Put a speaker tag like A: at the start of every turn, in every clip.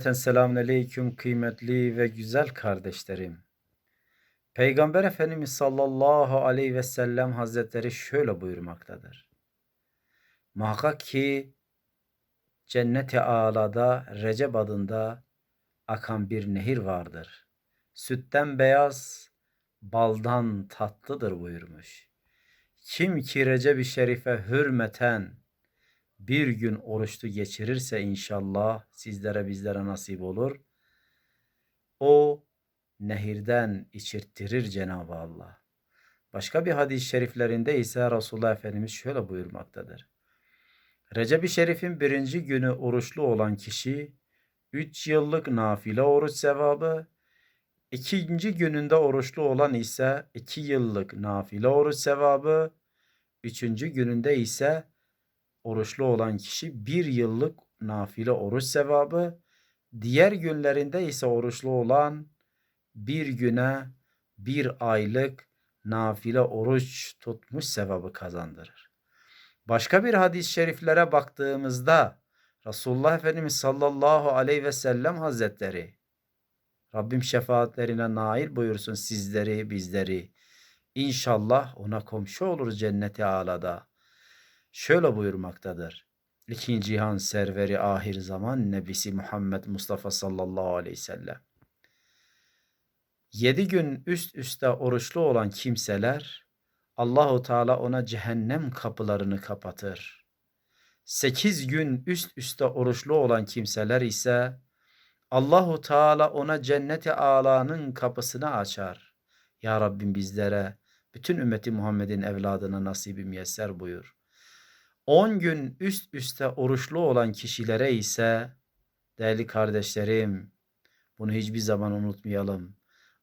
A: Selamun Aleyküm kıymetli ve güzel kardeşlerim. Peygamber Efendimiz sallallahu aleyhi ve sellem hazretleri şöyle buyurmaktadır. Muhakkak ki cennet-i alada Recep adında akan bir nehir vardır. Sütten beyaz, baldan tatlıdır buyurmuş. Kim ki Recep-i Şerif'e hürmeten bir gün oruçlu geçirirse inşallah sizlere bizlere nasip olur. O nehirden içirttirir Cenab-ı Allah. Başka bir hadis-i şeriflerinde ise Resulullah Efendimiz şöyle buyurmaktadır. Recep-i Şerif'in birinci günü oruçlu olan kişi üç yıllık nafile oruç sevabı, ikinci gününde oruçlu olan ise iki yıllık nafile oruç sevabı, üçüncü gününde ise oruçlu olan kişi bir yıllık nafile oruç sevabı, diğer günlerinde ise oruçlu olan bir güne bir aylık nafile oruç tutmuş sevabı kazandırır. Başka bir hadis-i şeriflere baktığımızda Resulullah Efendimiz sallallahu aleyhi ve sellem hazretleri Rabbim şefaatlerine nail buyursun sizleri bizleri. İnşallah ona komşu olur cenneti alada şöyle buyurmaktadır. İkinci cihan serveri ahir zaman nebisi Muhammed Mustafa sallallahu aleyhi ve sellem. Yedi gün üst üste oruçlu olan kimseler Allahu Teala ona cehennem kapılarını kapatır. Sekiz gün üst üste oruçlu olan kimseler ise Allahu Teala ona cenneti alanın kapısını açar. Ya Rabbim bizlere bütün ümmeti Muhammed'in evladına nasibi müyesser buyur. 10 gün üst üste oruçlu olan kişilere ise değerli kardeşlerim bunu hiçbir zaman unutmayalım.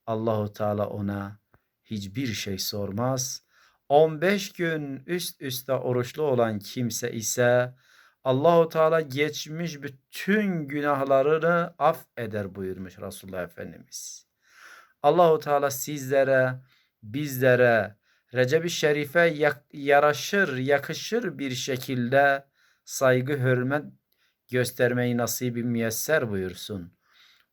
A: Allahu Teala ona hiçbir şey sormaz. 15 gün üst üste oruçlu olan kimse ise Allahu Teala geçmiş bütün günahlarını af eder buyurmuş Resulullah Efendimiz. Allahu Teala sizlere, bizlere, Recep-i Şerif'e yaraşır, yakışır bir şekilde saygı, hürmet göstermeyi nasibi müyesser buyursun.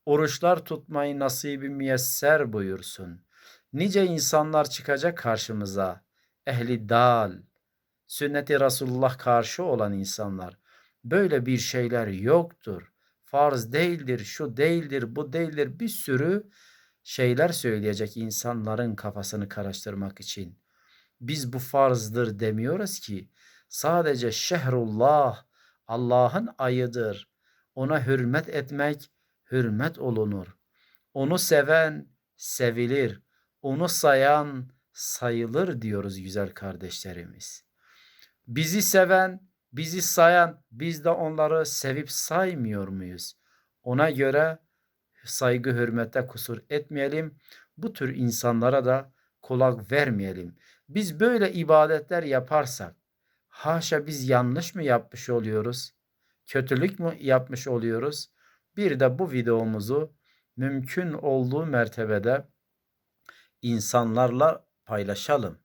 A: Oruçlar tutmayı nasibi müyesser buyursun. Nice insanlar çıkacak karşımıza. Ehli dal, sünneti Resulullah karşı olan insanlar. Böyle bir şeyler yoktur. Farz değildir, şu değildir, bu değildir. Bir sürü şeyler söyleyecek insanların kafasını karıştırmak için. Biz bu farzdır demiyoruz ki. Sadece şehrullah Allah'ın ayıdır. Ona hürmet etmek hürmet olunur. Onu seven sevilir. Onu sayan sayılır diyoruz güzel kardeşlerimiz. Bizi seven, bizi sayan biz de onları sevip saymıyor muyuz? Ona göre saygı hürmette kusur etmeyelim. Bu tür insanlara da kulak vermeyelim. Biz böyle ibadetler yaparsak haşa biz yanlış mı yapmış oluyoruz? Kötülük mü yapmış oluyoruz? Bir de bu videomuzu mümkün olduğu mertebede insanlarla paylaşalım.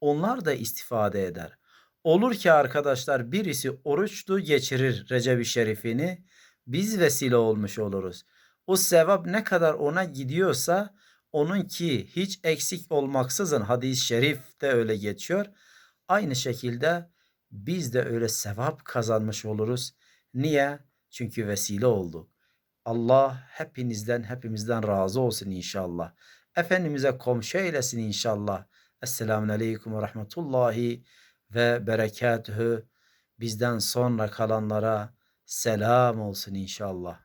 A: Onlar da istifade eder. Olur ki arkadaşlar birisi oruçlu geçirir Recep-i Şerif'ini biz vesile olmuş oluruz. O sevap ne kadar ona gidiyorsa onun ki hiç eksik olmaksızın hadis-i şerif de öyle geçiyor. Aynı şekilde biz de öyle sevap kazanmış oluruz. Niye? Çünkü vesile olduk. Allah hepinizden hepimizden razı olsun inşallah. Efendimiz'e komşu eylesin inşallah. Esselamun Aleyküm ve Rahmetullahi ve Berekatühü. Bizden sonra kalanlara selam olsun inşallah.